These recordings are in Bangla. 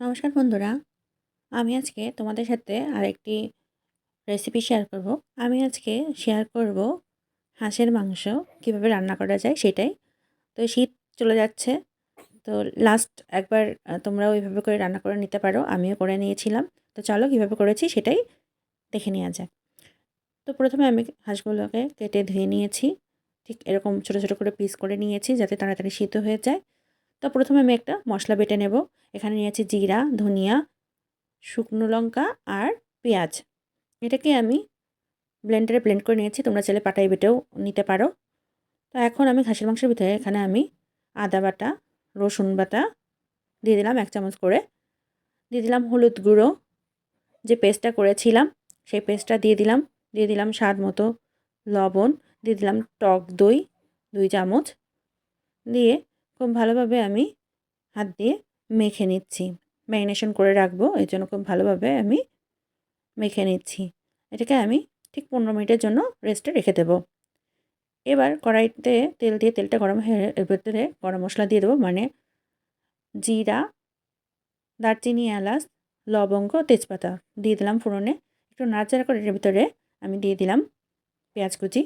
নমস্কার বন্ধুরা। আমি আজকে তোমাদের সাথে আরেকটি রেসিপি শেয়ার করব। আমি আজকে শেয়ার করব হাঁসের মাংস কীভাবে রান্না করা যায় সেটাই। তো শীত চলে যাচ্ছে, তো লাস্ট একবার তোমরা ওইভাবে করে রান্না করে নিতে পারো, আমিও করে নিয়েছিলাম। তো চলো কীভাবে করেছি সেটাই দেখে নেওয়া যাক। তো প্রথমে আমি হাঁসগুলোকে কেটে ধুয়ে নিয়েছি, ঠিক এরকম ছোটো ছোটো করে পিস করে নিয়েছি যাতে তাড়াতাড়ি সিদ্ধ হয়ে যায়। তো প্রথমে আমি একটা মশলা বেটে নেব। এখানে নিয়েছি জিরা, ধনিয়া, শুকনো লঙ্কা আর পেঁয়াজ। এটাকে আমি ব্লেন্ডারে ব্লেন্ড করে নিয়েছি। তোমরা চাইলে পাটাই বেটেও নিতে পারো। তো এখন আমি খাসির মাংসের ভিতরে এখানে আমি আদা বাটা, রসুন বাটা দিয়ে দিলাম এক চামচ করে। দিয়ে দিলাম হলুদ গুঁড়ো। যে পেস্টটা করেছিলাম, সেই পেস্টটা দিয়ে দিলাম। দিয়ে দিলাম স্বাদ মতো লবণ। দিয়ে দিলাম টক দই, দুই চামচ। দিয়ে খুব ভালোভাবে আমি হাত দিয়ে মেখে নিচ্ছি। ম্যারিনেশন করে রাখব এই জন্য খুব ভালোভাবে আমি মেখে নিচ্ছি। এটাকে আমি ঠিক পনেরো মিনিটের জন্য রেস্টে রেখে দেবো। এবার কড়াইতে তেল দিয়ে তেলটা গরম হয়ে এর ভেতরে গরম মশলা দিয়ে দেবো মানে জিরা, দারচিনি, এলাচ, লবঙ্গ, তেজপাতা। দিয়ে দিলাম ফোড়নে। একটু নাড়াচাড়া করে এর ভিতরে আমি দিয়ে দিলাম পেঁয়াজ কুচি।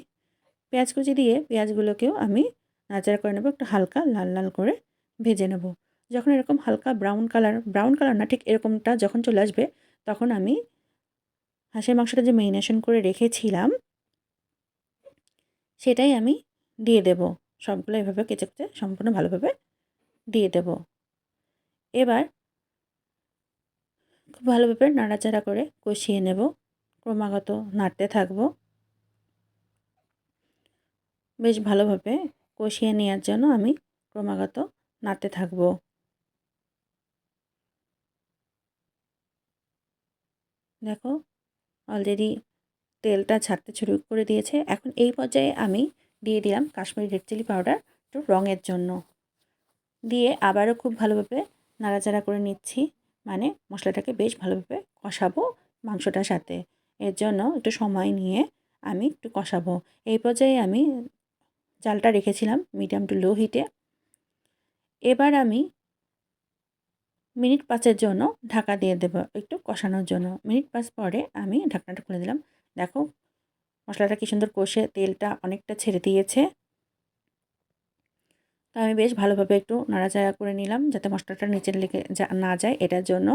পেঁয়াজ কুচি দিয়ে পেঁয়াজগুলোকেও আমি নাড়াচাড়া করে নেব, একটু হালকা লাল লাল করে ভেজে নেব। যখন এরকম হালকা ব্রাউন কালার ব্রাউন কালার না, ঠিক এরকমটা যখন চলে আসবে, তখন আমি হাঁসের মাংসটা যে মেরিনেশন করে রেখেছিলাম, সেটাই আমি দিয়ে দেব। সবগুলো এভাবে কেচে কেচে সম্পূর্ণ ভালোভাবে দিয়ে দেব। এবার খুব ভালোভাবে নাড়াচাড়া করে কষিয়ে নেব, ক্রমাগত নাড়তে থাকব। বেশ ভালোভাবে কষিয়ে নেওয়ার জন্য আমি ক্রমাগত নাড়তে থাকব। দেখো অলরেডি তেলটা ছাড়তে শুরু করে দিয়েছে। এখন এই পর্যায়ে আমি দিয়ে দিলাম কাশ্মীরি রেড চিলি পাউডার একটু রঙের জন্য। দিয়ে আবারও খুব ভালোভাবে নাড়াচাড়া করে নিচ্ছি। মানে মশলাটাকে বেশ ভালোভাবে কষাবো মাংসটার সাথে। এর জন্য একটু সময় নিয়ে আমি একটু কষাবো। এই পর্যায়ে আমি চালটা রেখেছিলাম মিডিয়াম টু লো হিটে। এবার আমি মিনিট পাঁচের জন্য ঢাকা দিয়ে দেবো, একটু কষানোর জন্য। মিনিট পাঁচ পরে আমি ঢাকনাটা খুলে দিলাম। দেখো, মশলাটা কী সুন্দর কষে তেলটা অনেকটা ছেড়ে দিয়েছে। তো আমি বেশ ভালোভাবে একটু নাড়াচাড়া করে নিলাম যাতে মশলাটা নিচের লেগে না যায় এটার জন্য।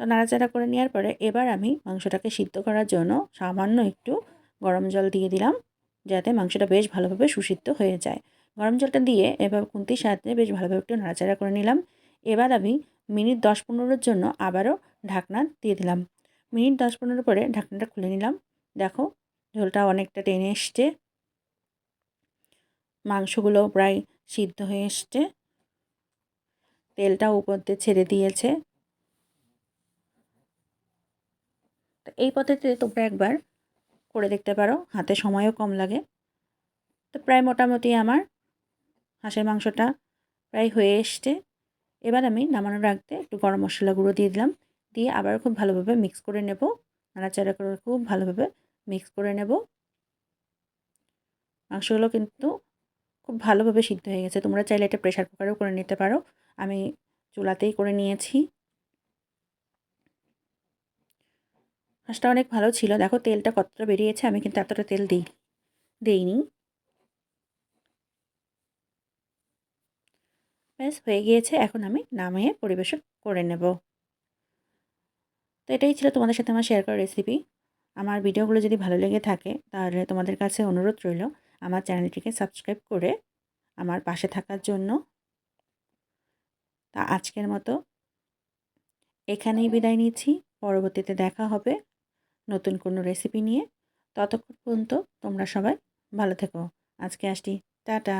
তো নাড়াচাড়া করে নেওয়ার পরে এবার আমি মাংসটাকে সিদ্ধ করার জন্য সামান্য একটু গরম জল দিয়ে দিলাম। যাতে মাংসটা বেশ ভালোভাবে সুসিদ্ধ হয়ে যায়। গরম জলটা দিয়ে এবার খুন্তির সাথে বেশ ভালোভাবে একটু নাড়াচাড়া করে নিলাম। এবার আমি মিনিট দশ পনেরোর জন্য আবারও ঢাকনা দিয়ে দিলাম। মিনিট দশ পনেরো পরে ঢাকনাটা খুলে নিলাম। দেখো, ঝোলটা অনেকটা টেনে এসছে। মাংসগুলো প্রায় সিদ্ধ হয়ে এসছে। তেলটাও উপর দিয়ে ছেড়ে দিয়েছে। তো এই পদ্ধতিতে তোমরা একবার করে দেখতে পারো। হাতে সময়ও কম লাগে। তো প্রায় মোটামুটি আমার হাঁসের মাংসটা প্রায় হয়ে এসছে। এবার আমি নামানোর রাখতে একটু গরম মশলা গুঁড়ো দিয়ে দিলাম। দিয়ে আবার খুব ভালোভাবে মিক্স করে নেব। নাড়াচাড়া করে খুব ভালোভাবে মিক্স করে নেব। মাংসগুলো কিন্তু খুব ভালোভাবে সিদ্ধ হয়ে গেছে। তোমরা চাইলে এটা প্রেশার কুকারেও করে নিতে পারো। আমি চুলাতেই করে নিয়েছি। হাঁসটা অনেক ভালো ছিল। দেখো তেলটা কতটা বেরিয়েছে, আমি কিন্তু এতটা তেল দিই, দিইনি। ব্যাস, হয়ে গিয়েছে। এখন আমি নামিয়ে পরিবেশন করে নেব। তো এটাই ছিল তোমাদের সাথে আমার শেয়ার করা রেসিপি আমার ভিডিওগুলো যদি ভালো লেগে থাকে, তাহলে তোমাদের কাছে অনুরোধ রইল আমার চ্যানেলটিকে সাবস্ক্রাইব করে আমার পাশে থাকার জন্য। তা আজকের মতো এখানেই বিদায় নিচ্ছি। পরবর্তীতে দেখা হবে। নতুন কোনো রেসিপি নিয়ে ততক্ষণ পর্যন্ত তোমরা সবাই ভালো থেকো। আজকে আসছি। টাটা।